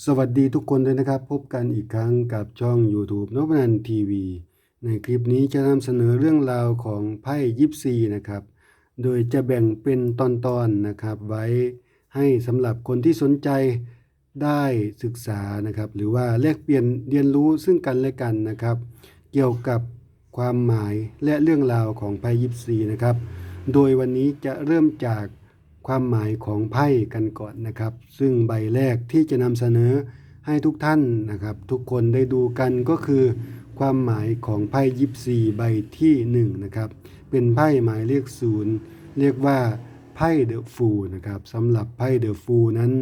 สวัสดีทุกคนเลยนะครับ พบกันอีกครั้งกับช่อง YouTube นพนันทีวี ในคลิปนี้จะนำเสนอเรื่องราวของไพ่ยิปซีนะครับ โดยจะแบ่งเป็นตอนๆนนะครับ ไว้ให้สำหรับคนที่สนใจได้ศึกษานะครับ หรือว่าแลกเปลี่ยนเรียนรู้ซึ่งกันและกันนะครับ เกี่ยวกับความหมายและเรื่องราวของไพ่ยิปซีนะครับ โดยวันนี้จะเริ่มจาก ความหมายของไพ่กันก่อนนะครับ ซึ่งใบแรกที่จะนำเสนอให้ทุกท่านนะครับ ทุกคนได้ดูกันก็คือ ความหมายของไพ่ยิปซีใบที่1นงนะครับเป็นไพ่หมายเลขศูนย์เรียกว่าไพ่เดอะฟูนะครับสำหรับไพ่เดอะฟูนั้น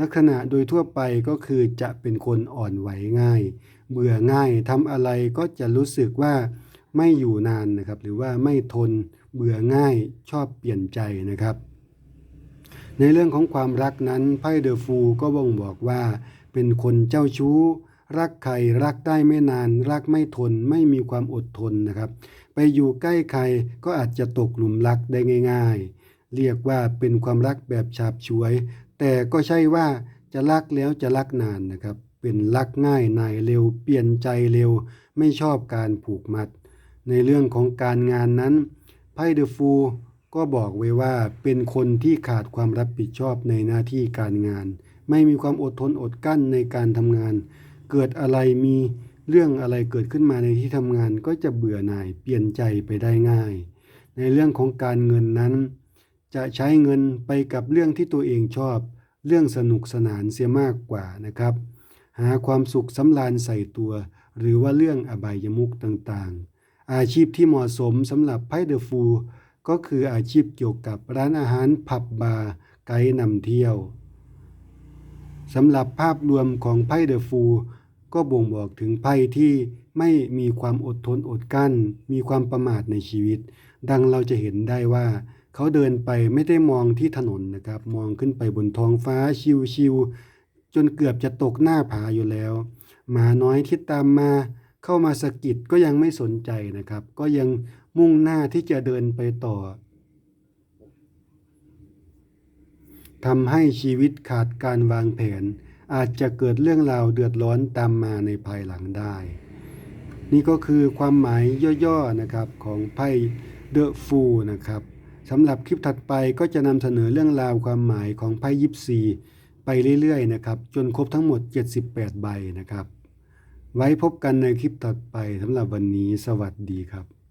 ลักษณะโดยทั่วไปก็คือจะเป็นคนอ่อนไหวง่าย เบื่อง่ายทำอะไรก็จะรู้สึกว่าไม่อยู่นานนะครับ หรือว่าไม่ทนเบื่อง่ายชอบเปลี่ยนใจนะครับ ในเรื่องของความรักนั้นไพ่เดอะฟูก็บ่งบอกว่า เป็นคนเจ้าชู้ รักใครรักได้ไม่นาน รักไม่ทนไม่มีความอดทนนะครับ ไปอยู่ใกล้ใครก็อาจจะตกหลุมรักได้ง่าย ๆ เรียกว่าเป็นความรักแบบฉาบฉวย แต่ก็ใช่ว่าจะรักแล้วจะรักนานนะครับ เป็นรักง่ายนายเร็ว เปลี่ยนใจเร็ว ไม่ชอบการผูกมัด ในเรื่องของการงานนั้นไพ่เดอะฟู ก็บอกไว้ว่าเป็นคนที่ขาดความรับผิดชอบในหน้าที่การงาน ไม่มีความอดทนอดกั้นในการทำงาน เกิดอะไรมีเรื่องอะไรเกิดขึ้นมาในที่ทำงานก็จะเบื่อหน่ายเปลี่ยนใจไปได้ง่าย ในเรื่องของการเงินนั้น จะใช้เงินไปกับเรื่องที่ตัวเองชอบ เรื่องสนุกสนานเสียมากกว่านะครับ หาความสุขสำราญใส่ตัว หรือว่าเรื่องอบายมุกต่างๆ อาชีพที่เหมาะสมสำหรับไพ่เดอะฟู ก็คืออาชีพเกี่ยวกับร้านอาหารผับบาร์ไกด์นำเที่ยวสำหรับภาพรวมของไพ่เดอะฟูก็บ่งบอกถึงไพ่ที่ไม่มีความอดทนอดกลั้น มีความประมาทในชีวิต ดังเราจะเห็นได้ว่า เขาเดินไปไม่ได้มองที่ถนนนะครับ มองขึ้นไปบนท้องฟ้าชิวๆจนเกือบจะตกหน้าผาอยู่แล้ว หมาน้อยที่ตามมา เข้ามาสะกิดก็ยังไม่สนใจนะครับ ก็ยังมุ่งหน้าที่จะเดินไปต่อทำให้ชีวิตขาดการวางแผน อาจจะเกิดเรื่องราวเดือดร้อนตามมาในภายหลังได้ นี่ก็คือความหมายย่อๆนะครับของไพ่เดอะฟูนะครับสำหรับคลิปถัดไปก็จะนำเสนอเรื่องราวความหมายของไพ่ยิปซีไปเรื่อยๆนะครับ จนครบทั้งหมด 78 ใบนะครับ ไว้พบกันในคลิปต่อไปสำหรับวันนี้สวัสดีครับ